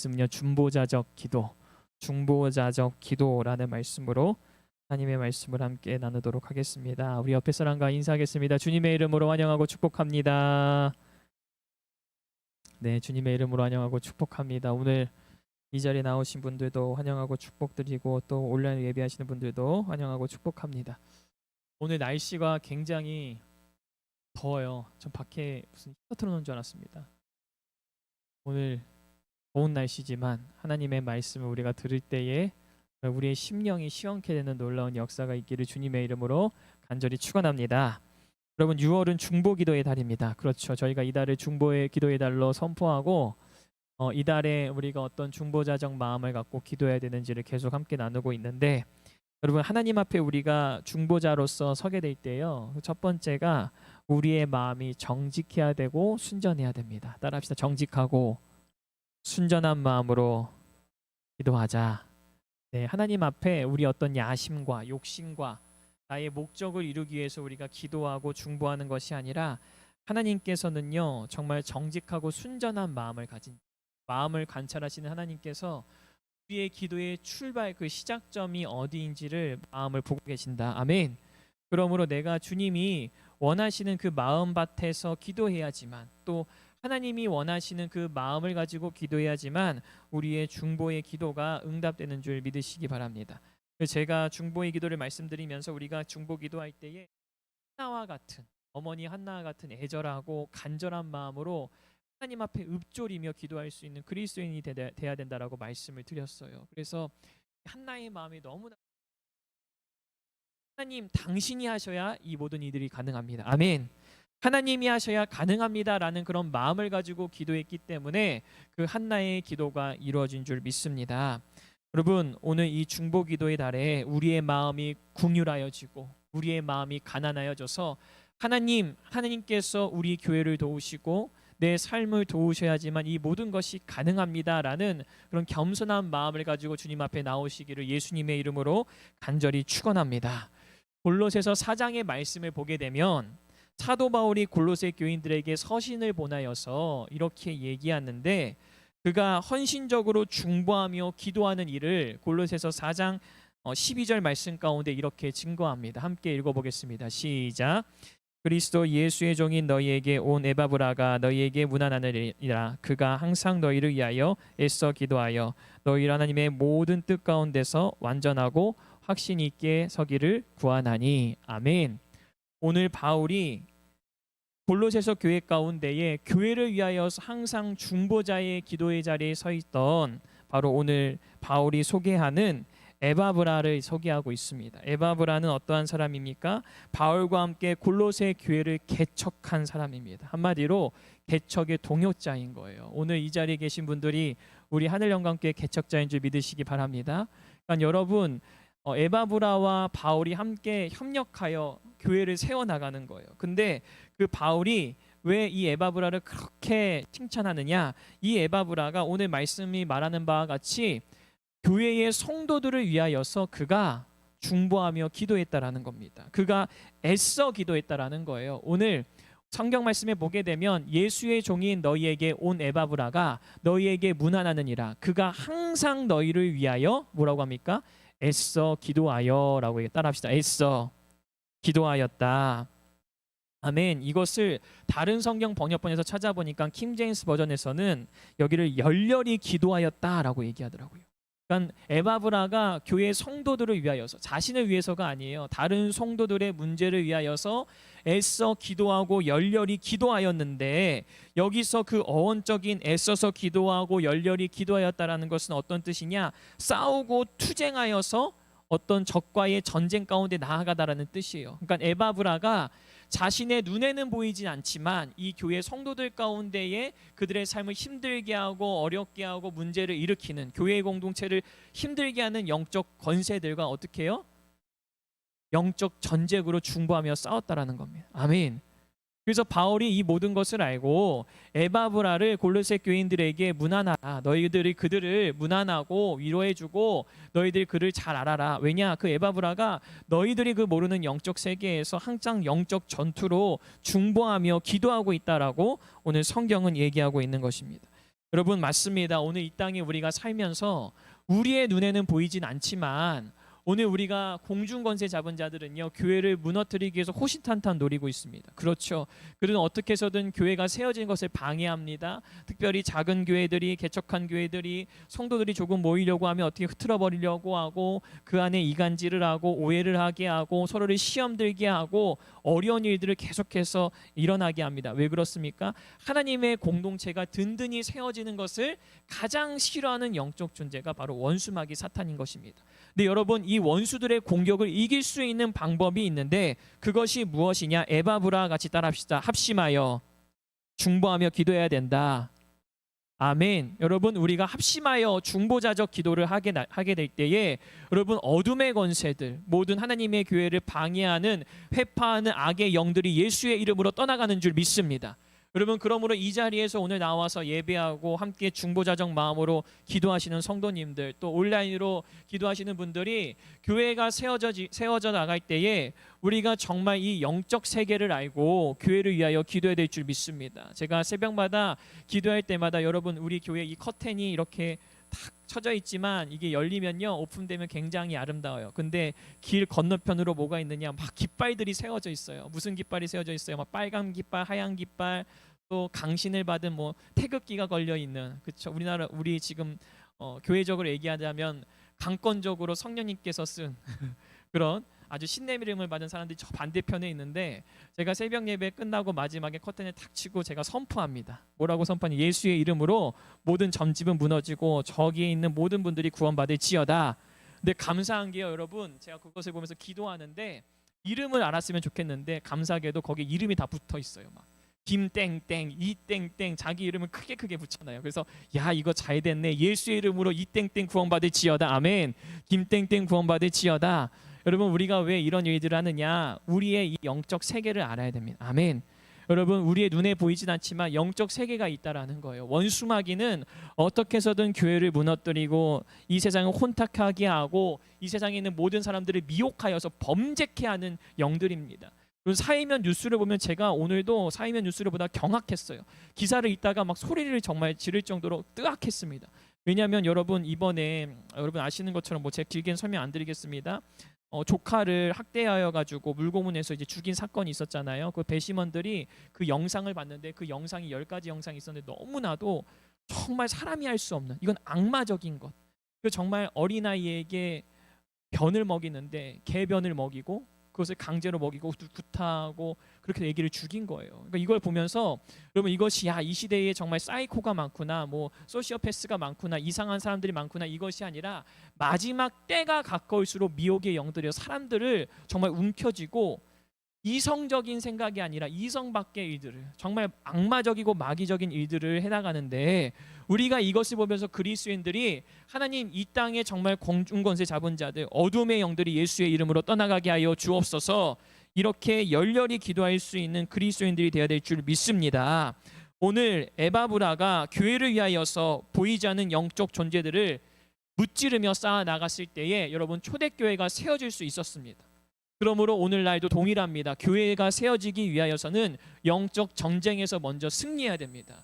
말씀은요 중보자적 기도, 중보자적 기도라는 말씀으로 하나님의 말씀을 함께 나누도록 하겠습니다. 우리 옆에 사람과 인사하겠습니다. 주님의 이름으로 환영하고 축복합니다. 네, 주님의 이름으로 환영하고 축복합니다. 오늘 이 자리에 나오신 분들도 환영하고 축복드리고 또 온라인 예배하시는 분들도 환영하고 축복합니다. 오늘 날씨가 굉장히 더워요. 전 밖에 무슨 히터 틀어놓은 줄 알았습니다. 오늘 더운 날씨지만 하나님의 말씀을 우리가 들을 때에 우리의 심령이 시원케 되는 놀라운 역사가 있기를 주님의 이름으로 간절히 축원합니다. 여러분 6월은 중보 기도의 달입니다. 그렇죠. 저희가 이 달을 중보의 기도의 달로 선포하고 어, 이 달에 우리가 어떤 중보자적 마음을 갖고 기도해야 되는지를 계속 함께 나누고 있는데 여러분 하나님 앞에 우리가 중보자로서 서게 될 때요. 첫 번째가 우리의 마음이 정직해야 되고 순전해야 됩니다. 따라합시다. 정직하고 순전한 마음으로 기도하자. 네, 하나님 앞에 우리 어떤 야심과 욕심과 나의 목적을 이루기 위해서 우리가 기도하고 중보하는 것이 아니라 하나님께서는요 정말 정직하고 순전한 마음을 가진 마음을 관찰하시는 하나님께서 우리의 기도의 출발 그 시작점이 어디인지를 마음을 보고 계신다. 아멘. 그러므로 내가 주님이 원하시는 그 마음 밭에서 기도해야지만 또 하나님이 원하시는 그 마음을 가지고 기도해야지만 우리의 중보의 기도가 응답되는 줄 믿으시기 바랍니다. 제가 중보의 기도를 말씀드리면서 우리가 중보 기도할 때에 한나와 같은 어머니 한나와 같은 애절하고 간절한 마음으로 하나님 앞에 읊조리며 기도할 수 있는 그리스도인이 되- 돼야 된다라고 말씀을 드렸어요. 그래서 한나의 마음이 너무나 하나님 당신이 하셔야 이 모든 이들이 가능합니다. 아멘. 하나님이 하셔야 가능합니다라는 그런 마음을 가지고 기도했기 때문에 그 한나의 기도가 이루어진 줄 믿습니다. 여러분 오늘 이 중보 기도의 달에 우리의 마음이 궁휼하여지고 우리의 마음이 가난하여져서 하나님 하나님께서 우리 교회를 도우시고 내 삶을 도우셔야지만 이 모든 것이 가능합니다라는 그런 겸손한 마음을 가지고 주님 앞에 나오시기를 예수님의 이름으로 간절히 축원합니다. 골로새서 4장의 말씀을 보게 되면 사도 바울이 골로새 교인들에게 서신을 보내어서 이렇게 얘기하는데 그가 헌신적으로 중보하며 기도하는 일을 골로새서 4장 어, 12절 말씀 가운데 이렇게 증거합니다. 함께 읽어보겠습니다. 시작. 그리스도 예수의 종인 너희에게 온 에바브라가 너희에게 문안하느니라 그가 항상 너희를 위하여 애써 기도하여 너희 하나님의 모든 뜻 가운데서 완전하고 확신 있게 서기를 구하나니 아멘. 오늘 바울이 골로새서 교회 가운데에 교회를 위하여 항상 중보자의 기도의 자리에 서 있던 바로 오늘 바울이 소개하는 에바브라를 소개하고 있습니다. 에바브라는 어떠한 사람입니까? 바울과 함께 골로새 교회를 개척한 사람입니다. 한마디로 개척의 동역자인 거예요. 오늘 이 자리에 계신 분들이 우리 하늘 영광교회 개척자인 줄 믿으시기 바랍니다. 그러니까 여러분 어, 에바브라와 바울이 함께 협력하여 교회를 세워 나가는 거예요. 근데 그 바울이 왜 이 에바브라를 그렇게 칭찬하느냐? 이 에바브라가 오늘 말씀이 말하는 바와 같이 교회의 성도들을 위하여서 그가 중보하며 기도했다라는 겁니다. 그가 애써 기도했다라는 거예요. 오늘 성경 말씀에 보게 되면 예수의 종인 너희에게 온 에바브라가 너희에게 문안하느니라. 그가 항상 너희를 위하여 뭐라고 합니까? 애써 기도하여라고 따라합시다. 애써 기도하였다. 아멘. 이것을 다른 성경 번역본에서 찾아보니까 킹 제임스 버전에서는 여기를 열렬히 기도하였다라고 얘기하더라고요. 그러니까 에바브라가 교회 성도들을 위하여서 자신을 위해서가 아니에요. 다른 성도들의 문제를 위하여서 애써 기도하고 열렬히 기도하였는데 여기서 그 어원적인 애써서 기도하고 열렬히 기도하였다라는 것은 어떤 뜻이냐? 싸우고 투쟁하여서 어떤 적과의 전쟁 가운데 나아가다라는 뜻이에요. 그러니까 에바브라가 자신의 눈에는 보이진 않지만 이 교회 성도들 가운데에 그들의 삶을 힘들게 하고 어렵게 하고 문제를 일으키는 교회 공동체를 힘들게 하는 영적 권세들과 어떻게 해요? 영적 전쟁으로 중보하며 싸웠다라는 겁니다. 아멘. 그래서 바울이 이 모든 것을 알고 에바브라를 골로새 교인들에게 문안하라. 너희들이 그들을 문안하고 위로해주고 너희들 그를 잘 알아라. 왜냐 그 에바브라가 너희들이 그 모르는 영적 세계에서 항상 영적 전투로 중보하며 기도하고 있다라고 오늘 성경은 얘기하고 있는 것입니다. 여러분 맞습니다. 오늘 이 땅에 우리가 살면서 우리의 눈에는 보이진 않지만 오늘 우리가 공중 권세 잡은 자들은요 교회를 무너뜨리기 위해서 호신탄탄 노리고 있습니다. 그렇죠. 그들은 어떻게 해서든 교회가 세워진 것을 방해합니다. 특별히 작은 교회들이 개척한 교회들이 성도들이 조금 모이려고 하면 어떻게 흐트러 버리려고 하고 그 안에 이간질을 하고 오해를 하게 하고 서로를 시험 들게 하고 어려운 일들을 계속해서 일어나게 합니다. 왜 그렇습니까? 하나님의 공동체가 든든히 세워지는 것을 가장 싫어하는 영적 존재가 바로 원수마귀 사탄인 것입니다. 근데 여러분 이 원수들의 공격을 이길 수 있는 방법이 있는데 그것이 무엇이냐? 에바브라 같이 따라합시다. 합심하여 중보하며 기도해야 된다. 아멘. 여러분 우리가 합심하여 중보자적 기도를 하게 나- 하게 될 때에 여러분 어둠의 권세들 모든 하나님의 교회를 방해하는 회파하는 악의 영들이 예수의 이름으로 떠나가는 줄 믿습니다. 여러분 그러므로 이 자리에서 오늘 나와서 예배하고 함께 중보자적 마음으로 기도하시는 성도님들 또 온라인으로 기도하시는 분들이 교회가 세워져 세워져 나갈 때에 우리가 정말 이 영적 세계를 알고 교회를 위하여 기도해야 될 줄 믿습니다. 제가 새벽마다 기도할 때마다 여러분 우리 교회 이 커튼이 이렇게 탁 쳐져 있지만 이게 열리면요 오픈되면 굉장히 아름다워요. 근데 길 건너편으로 뭐가 있느냐 막 깃발들이 세워져 있어요. 무슨 깃발이 세워져 있어요? 막 빨간 깃발, 하얀 깃발, 또 강신을 받은 뭐 태극기가 걸려 있는 그렇죠. 우리나라 우리 지금 어, 교회적으로 얘기하자면 강권적으로 성령님께서 쓴 그런 아주 신내림을 받은 사람들이 저 반대편에 있는데 제가 새벽 예배 끝나고 마지막에 커튼을 탁 치고 제가 선포합니다. 뭐라고 선포하니 예수의 이름으로 모든 점집은 무너지고 저기에 있는 모든 분들이 구원받을지어다. 근데 감사한 게요, 여러분. 제가 그것을 보면서 기도하는데 이름을 알았으면 좋겠는데 감사하게도 거기에 이름이 다 붙어 있어요. 막 김땡땡, 이땡땡 자기 이름을 크게 크게 붙여놔요. 그래서 야 이거 잘 됐네. 예수의 이름으로 이땡땡 구원받을지어다. 아멘. 김땡땡 구원받을지어다. 여러분 우리가 왜 이런 일들을 하느냐? 우리의 이 영적 세계를 알아야 됩니다. 아멘. 여러분 우리의 눈에 보이진 않지만 영적 세계가 있다라는 거예요. 원수마귀는 어떻게 해서든 교회를 무너뜨리고 이 세상을 혼탁하게 하고 이 세상에 있는 모든 사람들을 미혹하여서 범죄케 하는 영들입니다. 사이면 뉴스를 보면 제가 오늘도 사이면 뉴스를 보다 경악했어요. 기사를 읽다가 막 소리를 정말 지를 정도로 뜨악했습니다. 왜냐하면 여러분 이번에 여러분 아시는 것처럼 뭐 제가 길게는 설명 안 드리겠습니다. 어, 조카를 학대하여 가지고 물고문에서 이제 죽인 사건이 있었잖아요. 그 배심원들이 그 영상을 봤는데 그 영상이 열 가지 영상이 있었는데 너무나도 정말 사람이 할 수 없는 이건 악마적인 것. 그 정말 어린 아이에게 변을 먹이는데 개변을 먹이고 그것을 강제로 먹이고 구- 구타하고 그렇게 애기를 죽인 거예요. 그러니까 이걸 보면서 여러분 이것이 야 이 시대에 정말 사이코가 많구나, 뭐 소시오패스가 많구나, 이상한 사람들이 많구나 이것이 아니라 마지막 때가 가까울수록 미혹의 영들이요 사람들을 정말 움켜쥐고 이성적인 생각이 아니라 이성 밖의 일들을 정말 악마적이고 마귀적인 일들을 해나가는데 우리가 이것을 보면서 그리스도인들이 하나님 이 땅에 정말 공중권세 잡은 자들 어둠의 영들이 예수의 이름으로 떠나가게 하여 주옵소서 이렇게 열렬히 기도할 수 있는 그리스도인들이 되어야 될 줄 믿습니다. 오늘 에바브라가 교회를 위하여서 보이지 않는 영적 존재들을 무찌르며 쌓아 나갔을 때에 여러분 초대교회가 세워질 수 있었습니다. 그러므로 오늘날도 동일합니다. 교회가 세워지기 위하여서는 영적 전쟁에서 먼저 승리해야 됩니다.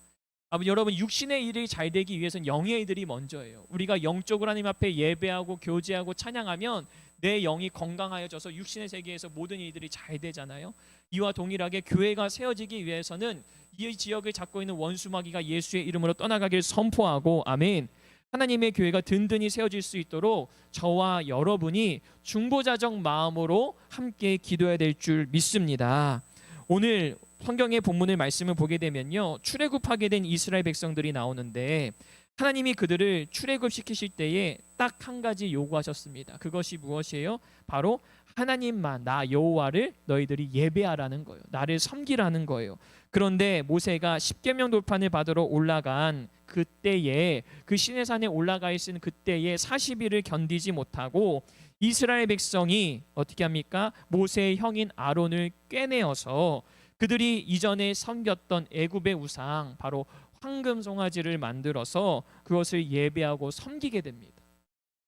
여러분 육신의 일이 잘 되기 위해서는 영의 일들이 먼저예요. 우리가 영적으로 하나님 앞에 예배하고 교제하고 찬양하면 내 영이 건강하여져서 육신의 세계에서 모든 일들이 잘 되잖아요. 이와 동일하게 교회가 세워지기 위해서는 이 지역을 잡고 있는 원수마귀가 예수의 이름으로 떠나가길 선포하고 아멘. 하나님의 교회가 든든히 세워질 수 있도록 저와 여러분이 중보자적 마음으로 함께 기도해야 될 줄 믿습니다. 오늘 성경의 본문의 말씀을 보게 되면요. 출애굽하게 된 이스라엘 백성들이 나오는데 하나님이 그들을 출애굽시키실 때에 딱 한 가지 요구하셨습니다. 그것이 무엇이에요? 바로 하나님만 나 여호와를 너희들이 예배하라는 거예요. 나를 섬기라는 거예요. 그런데 모세가 십계명 돌판을 받으러 올라간 그때에 그 시내산에 올라가 있은 그때에 40일을 견디지 못하고 이스라엘 백성이 어떻게 합니까? 모세의 형인 아론을 꿰내어서 그들이 이전에 섬겼던 애굽의 우상 바로 황금 송아지를 만들어서 그것을 예배하고 섬기게 됩니다.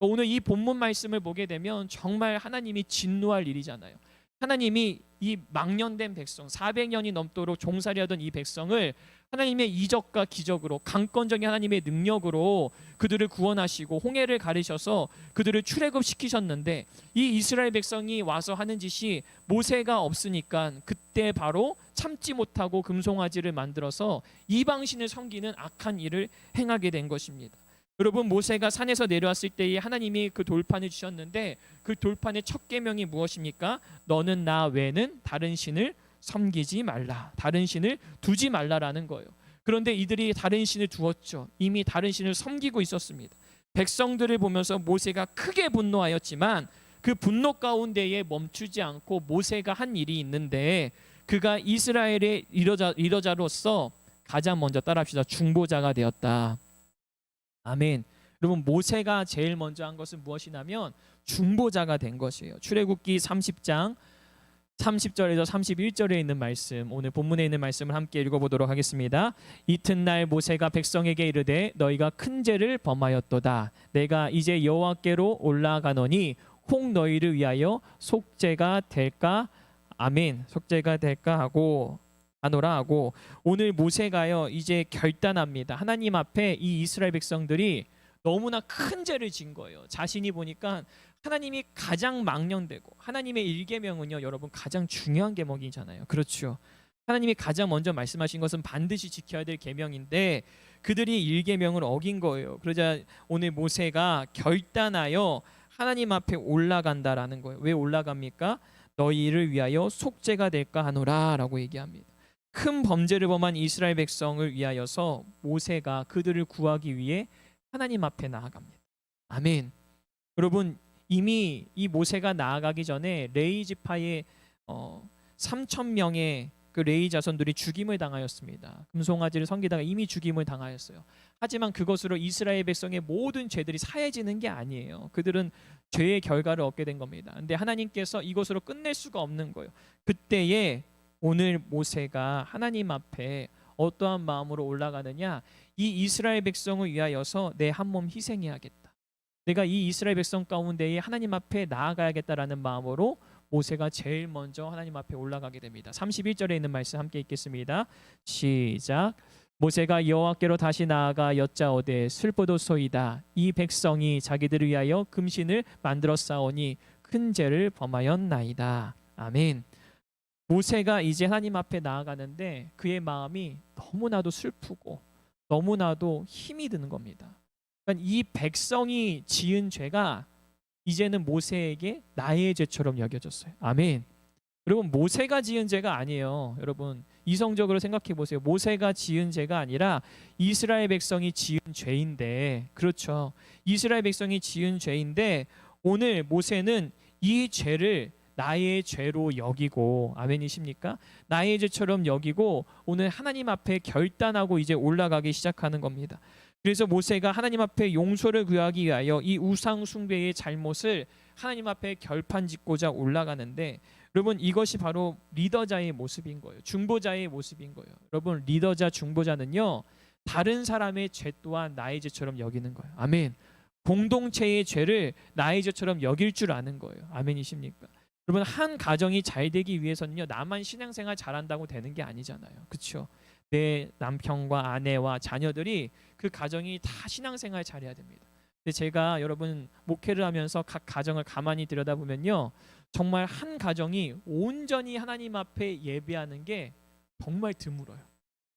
오늘 이 본문 말씀을 보게 되면 정말 하나님이 진노할 일이잖아요. 하나님이 이 망년된 백성 400년이 넘도록 종살이하던 이 백성을 하나님의 이적과 기적으로 강권적인 하나님의 능력으로 그들을 구원하시고 홍해를 가르셔서 그들을 출애굽 시키셨는데 이 이스라엘 백성이 와서 하는 짓이 모세가 없으니까 그때 바로 참지 못하고 금송아지를 만들어서 이방신을 섬기는 악한 일을 행하게 된 것입니다. 여러분 모세가 산에서 내려왔을 때에 하나님이 그 돌판을 주셨는데 그 돌판의 첫 계명이 무엇입니까? 너는 나 외에는 다른 신을 섬기지 말라. 다른 신을 두지 말라라는 거예요. 그런데 이들이 다른 신을 두었죠. 이미 다른 신을 섬기고 있었습니다. 백성들을 보면서 모세가 크게 분노하였지만 그 분노 가운데에 멈추지 않고 모세가 한 일이 있는데 그가 이스라엘의 리더자, 리더자로서 가장 먼저 따라합시다. 중보자가 되었다. 아멘. 여러분 모세가 제일 먼저 한 것은 무엇이냐면 중보자가 된 것이에요. 출애굽기 30장 30절에서 31절에 있는 말씀 오늘 본문에 있는 말씀을 함께 읽어보도록 하겠습니다. 이튿날 모세가 백성에게 이르되 너희가 큰 죄를 범하였도다. 내가 이제 여호와께로 올라가노니 혹 너희를 위하여 속죄가 될까? 아멘. 속죄가 될까 하고 하노라 하고 오늘 모세가요 이제 결단합니다. 하나님 앞에 이 이스라엘 백성들이 너무나 큰 죄를 진 거예요. 자신이 보니까 하나님이 가장 망령되고 하나님의 일계명은요 여러분 가장 중요한 계명이잖아요. 그렇죠. 하나님이 가장 먼저 말씀하신 것은 반드시 지켜야 될 계명인데 그들이 일계명을 어긴 거예요. 그러자 오늘 모세가 결단하여 하나님 앞에 올라간다라는 거예요. 왜 올라갑니까? 너희를 위하여 속죄가 될까 하노라라고 얘기합니다. 큰 범죄를 범한 이스라엘 백성을 위하여서 모세가 그들을 구하기 위해 하나님 앞에 나아갑니다. 아멘. 여러분 이미 이 모세가 나아가기 전에 레이 지파의 어, 3천 명의 그 레이 자손들이 죽임을 당하였습니다. 금송아지를 섬기다가 이미 죽임을 당하였어요. 하지만 그것으로 이스라엘 백성의 모든 죄들이 사해지는 게 아니에요. 그들은 죄의 결과를 얻게 된 겁니다. 근데 하나님께서 이것으로 끝낼 수가 없는 거예요. 그때에 오늘 모세가 하나님 앞에 어떠한 마음으로 올라가느냐? 이 이스라엘 백성을 위하여서 내 한 몸 희생해야겠다. 내가 이 이스라엘 백성 가운데에 하나님 앞에 나아가야겠다라는 마음으로 모세가 제일 먼저 하나님 앞에 올라가게 됩니다. 31절에 있는 말씀 함께 읽겠습니다. 시작. 모세가 여호와께로 다시 나아가 여짜오되 슬프도소이다. 이 백성이 자기들을 위하여 금신을 만들어 싸우니 큰 죄를 범하였나이다. 아멘. 모세가 이제 하나님 앞에 나아가는데 그의 마음이 너무나도 슬프고 너무나도 힘이 드는 겁니다. 그러니까 이 백성이 지은 죄가 이제는 모세에게 나의 죄처럼 여겨졌어요. 아멘. 여러분 모세가 지은 죄가 아니에요. 여러분 이성적으로 생각해 보세요. 모세가 지은 죄가 아니라 이스라엘 백성이 지은 죄인데 그렇죠. 이스라엘 백성이 지은 죄인데 오늘 모세는 이 죄를 나의 죄로 여기고 아멘이십니까? 나의 죄처럼 여기고 오늘 하나님 앞에 결단하고 이제 올라가기 시작하는 겁니다. 그래서 모세가 하나님 앞에 용서를 구하기 위하여 이 우상 숭배의 잘못을 하나님 앞에 결판 짓고자 올라가는데 여러분 이것이 바로 리더자의 모습인 거예요. 중보자의 모습인 거예요. 여러분 리더자 중보자는요 다른 사람의 죄 또한 나의 죄처럼 여기는 거예요. 아멘. 공동체의 죄를 나의 죄처럼 여길 줄 아는 거예요. 아멘이십니까? 여러분 한 가정이 잘 되기 위해서는요 나만 신앙생활 잘한다고 되는 게 아니잖아요. 그렇죠? 내 남편과 아내와 자녀들이 그 가정이 다 신앙생활 잘해야 됩니다. 근데 제가 여러분 목회를 하면서 각 가정을 가만히 들여다보면요. 정말 한 가정이 온전히 하나님 앞에 예배하는 게 정말 드물어요.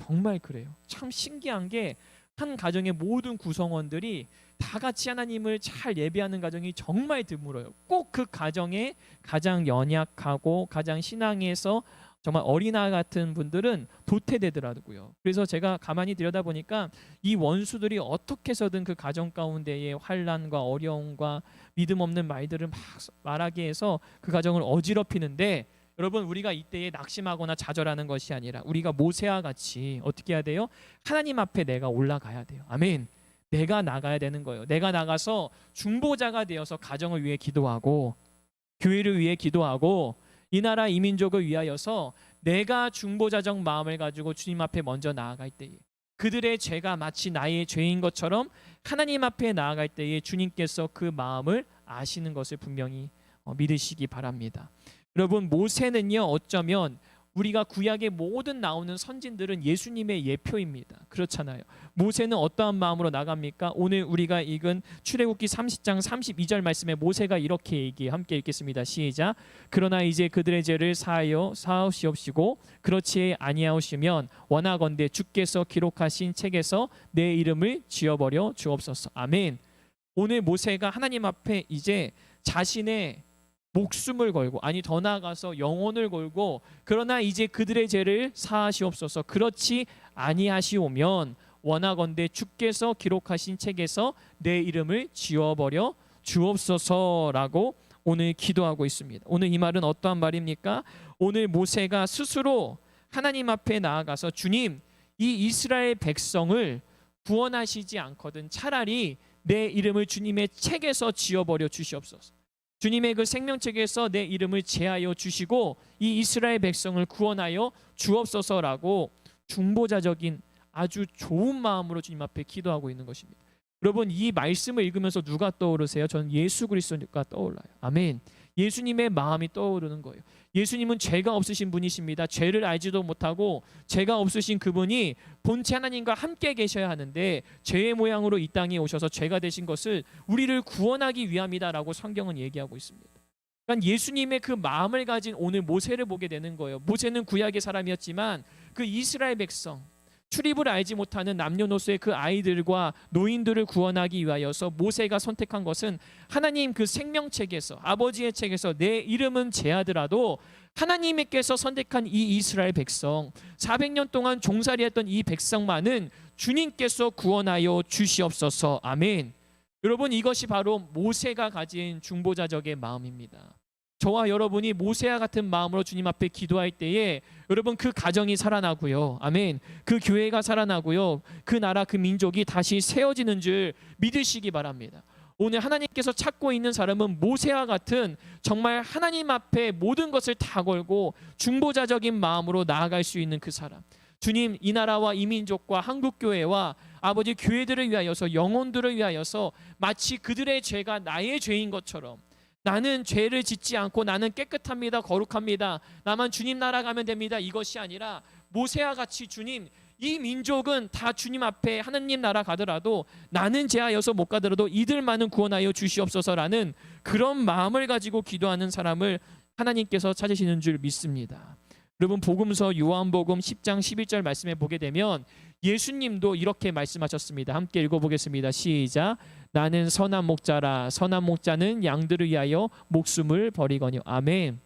정말 그래요. 참 신기한 게 한 가정의 모든 구성원들이 다 같이 하나님을 잘 예배하는 가정이 정말 드물어요. 꼭 그 가정에 가장 연약하고 가장 신앙에서 정말 어린아 같은 분들은 도태되더라고요. 그래서 제가 가만히 들여다보니까 이 원수들이 어떻게 해서든 그 가정 가운데의 환란과 어려움과 믿음 없는 말들을 막 말하게 해서 그 가정을 어지럽히는데 여러분 우리가 이때에 낙심하거나 좌절하는 것이 아니라 우리가 모세와 같이 어떻게 해야 돼요? 하나님 앞에 내가 올라가야 돼요. 아멘. 내가 나가야 되는 거예요. 내가 나가서 중보자가 되어서 가정을 위해 기도하고 교회를 위해 기도하고 이 나라 이 민족을 위하여서 내가 중보자적 마음을 가지고 주님 앞에 먼저 나아갈 때에 그들의 죄가 마치 나의 죄인 것처럼 하나님 앞에 나아갈 때에 주님께서 그 마음을 아시는 것을 분명히 어, 믿으시기 바랍니다. 여러분 모세는요 어쩌면 우리가 구약의 모든 나오는 선진들은 예수님의 예표입니다. 그렇잖아요. 모세는 어떠한 마음으로 나갑니까? 오늘 우리가 읽은 출애굽기 30장 32절 말씀에 모세가 이렇게 얘기 함께 읽겠습니다. 시작. 그러나 이제 그들의 죄를 사하여 사하시옵시고 그렇지 아니하시면 원하건대 주께서 기록하신 책에서 내 이름을 지어버려 주옵소서. 아멘. 오늘 모세가 하나님 앞에 이제 자신의 목숨을 걸고 아니 더 나아가서 영혼을 걸고 그러나 이제 그들의 죄를 사하시옵소서 그렇지 아니하시오면 원하건대 주께서 기록하신 책에서 내 이름을 지워버려 주옵소서라고 오늘 기도하고 있습니다. 오늘 이 말은 어떠한 말입니까? 오늘 모세가 스스로 하나님 앞에 나아가서 주님 이 이스라엘 백성을 구원하시지 않거든 차라리 내 이름을 주님의 책에서 지워버려 주시옵소서. 주님의 그 생명책에서 내 이름을 제하여 주시고 이 이스라엘 백성을 구원하여 주옵소서라고 중보자적인 아주 좋은 마음으로 주님 앞에 기도하고 있는 것입니다. 여러분 이 말씀을 읽으면서 누가 떠오르세요? 저는 예수 그리스도가 떠올라요. 아멘. 예수님의 마음이 떠오르는 거예요. 예수님은 죄가 없으신 분이십니다. 죄를 알지도 못하고 죄가 없으신 그분이 본체 하나님과 함께 계셔야 하는데 죄의 모양으로 이 땅에 오셔서 죄가 되신 것을 우리를 구원하기 위함이다라고 성경은 얘기하고 있습니다. 그러니까 예수님의 그 마음을 가진 오늘 모세를 보게 되는 거예요. 모세는 구약의 사람이었지만 그 이스라엘 백성 출입을 알지 못하는 남녀노소의 그 아이들과 노인들을 구원하기 위하여서 모세가 선택한 것은 하나님 그 생명책에서 아버지의 책에서 내 이름은 제하더라도 하나님께서 선택한 이 이스라엘 백성 400년 동안 종살이했던 이 백성만은 주님께서 구원하여 주시옵소서 아멘. 여러분 이것이 바로 모세가 가진 중보자적의 마음입니다. 저와 여러분이 모세와 같은 마음으로 주님 앞에 기도할 때에 여러분 그 가정이 살아나고요. 아멘. 그 교회가 살아나고요. 그 나라 그 민족이 다시 세워지는 줄 믿으시기 바랍니다. 오늘 하나님께서 찾고 있는 사람은 모세와 같은 정말 하나님 앞에 모든 것을 다 걸고 중보자적인 마음으로 나아갈 수 있는 그 사람. 주님 이 나라와 이 민족과 한국 교회와 아버지 교회들을 위하여서 영혼들을 위하여서 마치 그들의 죄가 나의 죄인 것처럼 나는 죄를 짓지 않고 나는 깨끗합니다. 거룩합니다. 나만 주님 나라 가면 됩니다. 이것이 아니라 모세와 같이 주님 이 민족은 다 주님 앞에 하나님 나라 가더라도 나는 제하여서 못 가더라도 이들만은 구원하여 주시옵소서라는 그런 마음을 가지고 기도하는 사람을 하나님께서 찾으시는 줄 믿습니다. 여러분 복음서 요한복음 10장 11절 말씀에 보게 되면 예수님도 이렇게 말씀하셨습니다. 함께 읽어보겠습니다. 시작. 나는 선한 목자라. 선한 목자는 양들을 위하여 목숨을 버리거니와 아멘.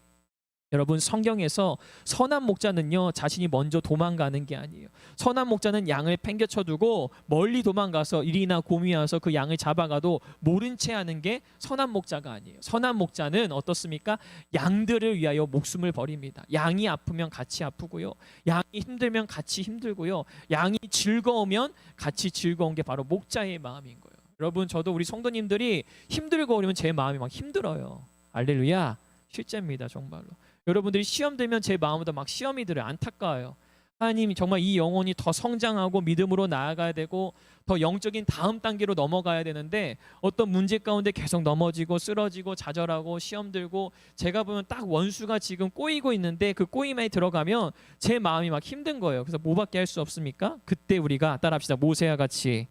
여러분 성경에서 선한 목자는요 자신이 먼저 도망가는 게 아니에요. 선한 목자는 양을 팽개쳐 두고 멀리 도망가서 일이나 고미와서 그 양을 잡아가도 모른 채 하는 게 선한 목자가 아니에요. 선한 목자는 어떻습니까? 양들을 위하여 목숨을 버립니다. 양이 아프면 같이 아프고요. 양이 힘들면 같이 힘들고요. 양이 즐거우면 같이 즐거운 게 바로 목자의 마음인 거예요. 여러분 저도 우리 성도님들이 힘들고 어려면 제 마음이 막 힘들어요. 알렐루야. 실제입니다 정말로. 여러분들이 시험 들면 제 마음보다 막 시험이 들어요. 안타까워요. 하나님 정말 이 영혼이 더 성장하고 믿음으로 나아가야 되고 더 영적인 다음 단계로 넘어가야 되는데 어떤 문제 가운데 계속 넘어지고 쓰러지고 좌절하고 시험 들고 제가 보면 딱 원수가 지금 꼬이고 있는데 그 꼬임에 들어가면 제 마음이 막 힘든 거예요. 그래서 뭐밖에 할 수 없습니까? 그때 우리가 따라합시다. 모세와 같이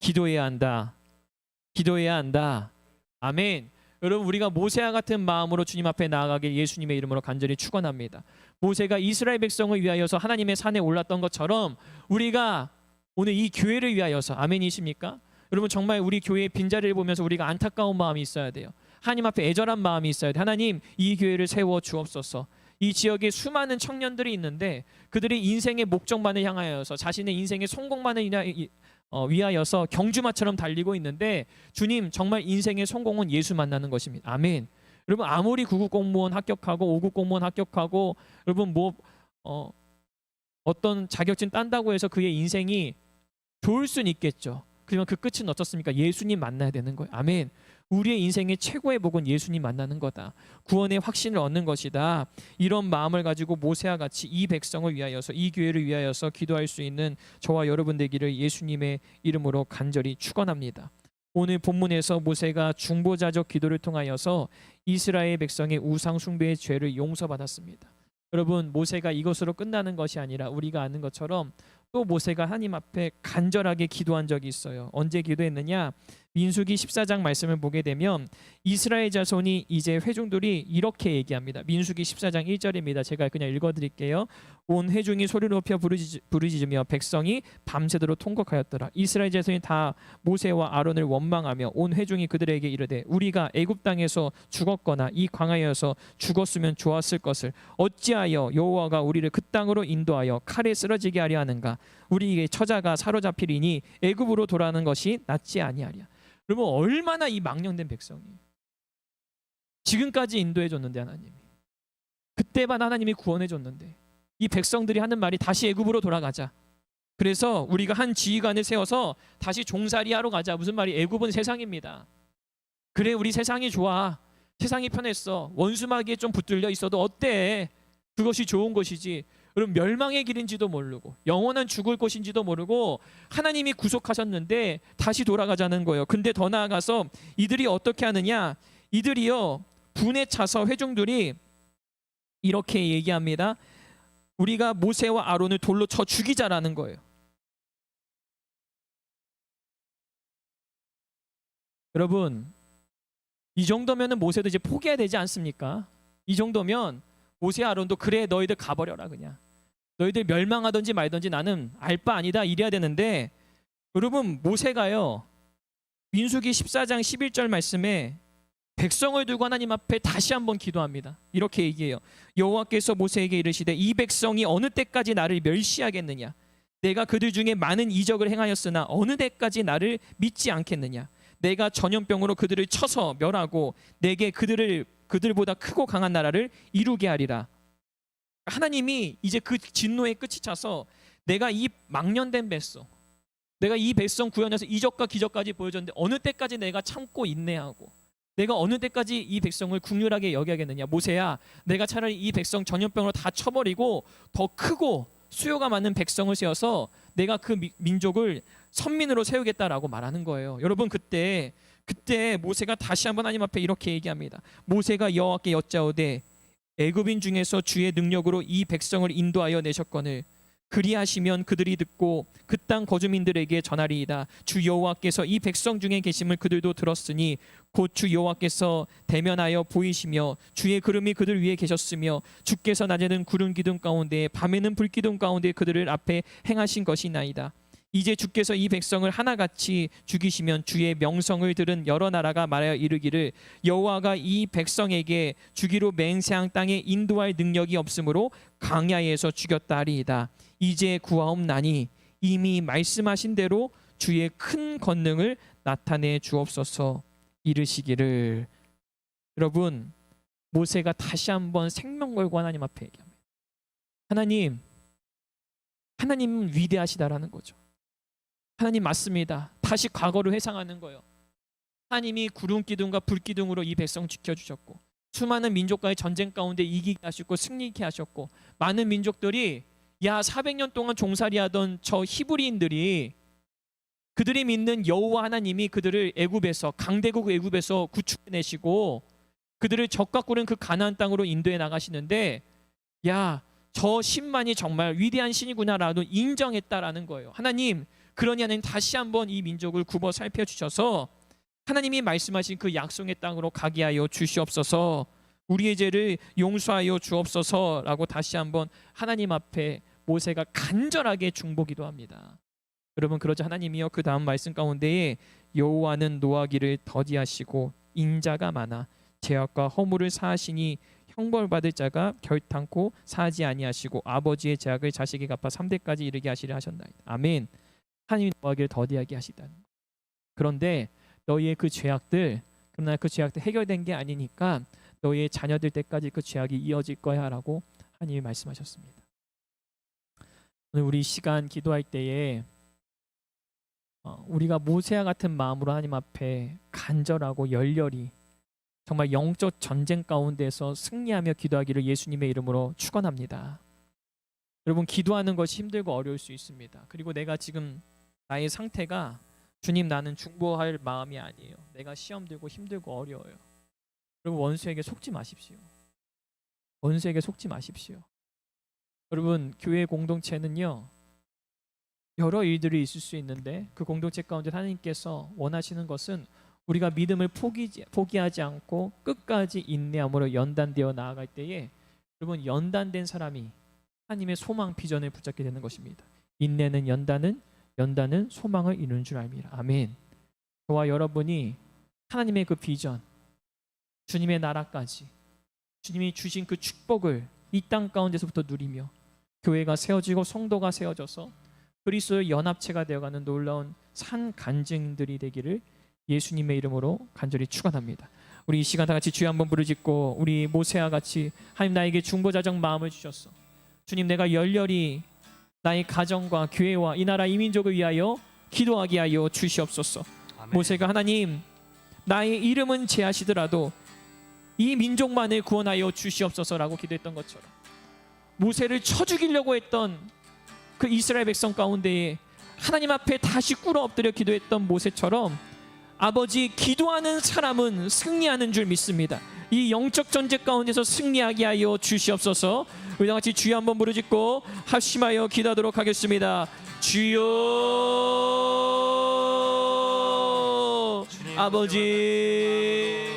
기도해야 한다. 기도해야 한다. 아멘. 여러분 우리가 모세와 같은 마음으로 주님 앞에 나아가길 예수님의 이름으로 간절히 축원합니다. 모세가 이스라엘 백성을 위하여서 하나님의 산에 올랐던 것처럼 우리가 오늘 이 교회를 위하여서 아멘이십니까? 여러분 정말 우리 교회의 빈자리를 보면서 우리가 안타까운 마음이 있어야 돼요. 하나님 앞에 애절한 마음이 있어야 돼. 하나님 이 교회를 세워 주옵소서. 이 지역에 수많은 청년들이 있는데 그들이 인생의 목적만을 향하여서 자신의 인생의 성공만을 어, 위하여서 경주마처럼 달리고 있는데 주님 정말 인생의 성공은 예수 만나는 것입니다. 아멘. 여러분 아무리 9급 공무원 합격하고 5급 공무원 합격하고 여러분 뭐 어, 어떤 자격증 딴다고 해서 그의 인생이 좋을 수는 있겠죠. 그러면 그 끝은 어떻습니까? 예수님 만나야 되는 거예요. 아멘. 우리의 인생의 최고의 복은 예수님 만나는 거다. 구원의 확신을 얻는 것이다. 이런 마음을 가지고 모세와 같이 이 백성을 위하여서 이 교회를 위하여서 기도할 수 있는 저와 여러분 되기를 예수님의 이름으로 간절히 축원합니다. 오늘 본문에서 모세가 중보자적 기도를 통하여서 이스라엘 백성의 우상 숭배의 죄를 용서받았습니다. 여러분 모세가 이것으로 끝나는 것이 아니라 우리가 아는 것처럼 또 모세가 하나님 앞에 간절하게 기도한 적이 있어요. 언제 기도했느냐? 민수기 14장 말씀을 보게 되면 이스라엘 자손이 이제 회중들이 이렇게 얘기합니다. 민수기 14장 1절입니다. 제가 그냥 읽어 드릴게요. 온 회중이 소리를 높여 부르짖, 부르짖 으며 백성이 밤새도록 통곡하였더라. 이스라엘 자손이 다 모세와 아론을 원망하며 온 회중이 그들에게 이르되 우리가 애굽 땅에서 죽었거나 이 광야에서 죽었으면 좋았을 것을 어찌하여 여호와가 우리를 그 땅으로 인도하여 칼에 쓰러지게 하려 하는가 우리에게 처자가 사로잡히리니 애굽으로 돌아가는 것이 낫지 아니하랴. 그러면 얼마나 이 망령된 백성이 지금까지 인도해 줬는데 하나님이 그때만 하나님이 구원해 줬는데 이 백성들이 하는 말이 다시 애굽으로 돌아가자. 그래서 우리가 한 지휘관을 세워서 다시 종살이 하러 가자. 무슨 말이 애굽은 세상입니다. 그래 우리 세상이 좋아. 세상이 편했어. 원수마귀에 좀 붙들려 있어도 어때? 그것이 좋은 것이지. 그럼 멸망의 길인지도 모르고 영원한 죽을 것인지도 모르고 하나님이 구속하셨는데 다시 돌아가자는 거예요. 근데 더 나아가서 이들이 어떻게 하느냐? 이들이요 분에 차서 회중들이 이렇게 얘기합니다. 우리가 모세와 아론을 돌로 쳐 죽이자라는 거예요. 여러분 이 정도면은 모세도 이제 포기해야 되지 않습니까? 이 정도면 모세 아론도 그래 너희들 가버려라 그냥 너희들 멸망하든지 말든지 나는 알바 아니다 이래야 되는데 여러분 모세가요 민수기 14장 11절 말씀에 백성을 두고 하나님 앞에 다시 한번 기도합니다. 이렇게 얘기해요. 여호와께서 모세에게 이르시되 이 백성이 어느 때까지 나를 멸시하겠느냐? 내가 그들 중에 많은 이적을 행하였으나 어느 때까지 나를 믿지 않겠느냐? 내가 전염병으로 그들을 쳐서 멸하고 내게 그들을 그들보다 크고 강한 나라를 이루게 하리라. 하나님이 이제 그 진노의 끝이 차서 내가 이 망년된 백성, 내가 이 백성 구현해서 이적과 기적까지 보여줬는데 어느 때까지 내가 참고 인내하고 내가 어느 때까지 이 백성을 국률하게 여겨야겠느냐. 모세야 내가 차라리 이 백성 전염병으로 다 쳐버리고 더 크고 수요가 많은 백성을 세워서 내가 그 미- 민족을 선민으로 세우겠다라고 말하는 거예요. 여러분 그때 그때 모세가 다시 한번 하나님 앞에 이렇게 얘기합니다. 모세가 여호와께 여짜오되 애굽인 중에서 주의 능력으로 이 백성을 인도하여 내셨거늘 그리하시면 그들이 듣고 그 땅 거주민들에게 전하리이다. 주 여호와께서 이 백성 중에 계심을 그들도 들었으니 곧 주 여호와께서 대면하여 보이시며 주의 그름이 그들 위에 계셨으며 주께서 낮에는 구름 기둥 가운데 밤에는 불 기둥 가운데 그들을 앞에 행하신 것이나이다. 이제 주께서 이 백성을 하나같이 죽이시면 주의 명성을 들은 여러 나라가 말하여 이르기를 여호와가 이 백성에게 주기로 맹세한 땅에 인도할 능력이 없으므로 강야에서 죽였다 하리이다. 이제 구하옵나니 이미 말씀하신 대로 주의 큰 권능을 나타내 주옵소서 이르시기를 여러분 모세가 다시 한번 생명 걸고 하나님 앞에 얘기합니다. 하나님 하나님은 위대하시다라는 거죠. 하나님 맞습니다. 다시 과거를 회상하는 거예요. 하나님이 구름 기둥과 불 기둥으로 이 백성 지켜 주셨고 수많은 민족과의 전쟁 가운데 이기게 하셨고 승리케 하셨고 많은 민족들이 야 400년 동안 종살이하던 저 히브리인들이 그들이 믿는 여호와 하나님이 그들을 애굽에서 강대국 애굽에서 구출해내시고 그들을 적과 꾸는 그 가나안 땅으로 인도해 나가시는데 야 저 신만이 정말 위대한 신이구나라도 인정했다라는 거예요. 하나님 그러니 하나님 다시 한번 이 민족을 굽어 살펴 주셔서 하나님이 말씀하신 그 약속의 땅으로 가게 하여 주시옵소서. 우리의 죄를 용서하여 주옵소서라고 다시 한번 하나님 앞에 모세가 간절하게 중보기도 합니다. 여러분 그러자 하나님이여 그 다음 말씀 가운데에 여호와는 노하기를 더디하시고 인자가 많아 죄악과 허물을 사하시니 형벌받을 자가 결탄코 사지 아니하시고 아버지의 죄악을 자식에게 갚아 3대까지 이르게 하시려 하셨나이다. 아멘. 하나님이 노하기를 더디하게 하시다는 거. 그런데 너희의 그 죄악들 그러나 그 죄악들 해결된 게 아니니까 너희의 자녀들 때까지 그 죄악이 이어질 거야라고 하나님이 말씀하셨습니다. 오늘 우리 시간 기도할 때에 어, 우리가 모세와 같은 마음으로 하나님 앞에 간절하고 열렬히 정말 영적 전쟁 가운데서 승리하며 기도하기를 예수님의 이름으로 축원합니다. 여러분 기도하는 것이 힘들고 어려울 수 있습니다. 그리고 내가 지금 나의 상태가 주님 나는 중보할 마음이 아니에요. 내가 시험 들고 힘들고 어려워요. 여러분 원수에게 속지 마십시오. 원수에게 속지 마십시오. 여러분 교회 공동체는요 여러 일들이 있을 수 있는데 그 공동체 가운데 하나님께서 원하시는 것은 우리가 믿음을 포기, 포기하지 않고 끝까지 인내함으로 연단되어 나아갈 때에 여러분 연단된 사람이 하나님의 소망 비전을 붙잡게 되는 것입니다. 인내는 연단은 연단은 소망을 이루는 줄 압니다. 아멘. 저와 여러분이 하나님의 그 비전, 주님의 나라까지 주님이 주신 그 축복을 이 땅 가운데서부터 누리며 교회가 세워지고 성도가 세워져서 그리스도의 연합체가 되어가는 놀라운 산 간증들이 되기를 예수님의 이름으로 간절히 축원합니다. 우리 이 시간 다 같이 주여 한번 부르짖고 우리 모세와 같이 하나님 나에게 중보자적 마음을 주셨어. 주님 내가 열렬히 나의 가정과 교회와 이 나라 이민족을 위하여 기도하게 하여 주시옵소서. 아멘. 모세가 하나님 나의 이름은 제하시더라도 이 민족만을 구원하여 주시옵소서라고 기도했던 것처럼 모세를 쳐 죽이려고 했던 그 이스라엘 백성 가운데에 하나님 앞에 다시 꿇어 엎드려 기도했던 모세처럼 아버지 기도하는 사람은 승리하는 줄 믿습니다. 이 영적 전쟁 가운데서 승리하게 하여 주시옵소서. 우리 다 같이 주여 한번 부르짖고 합심하여 기도하도록 하겠습니다. 주여 아버지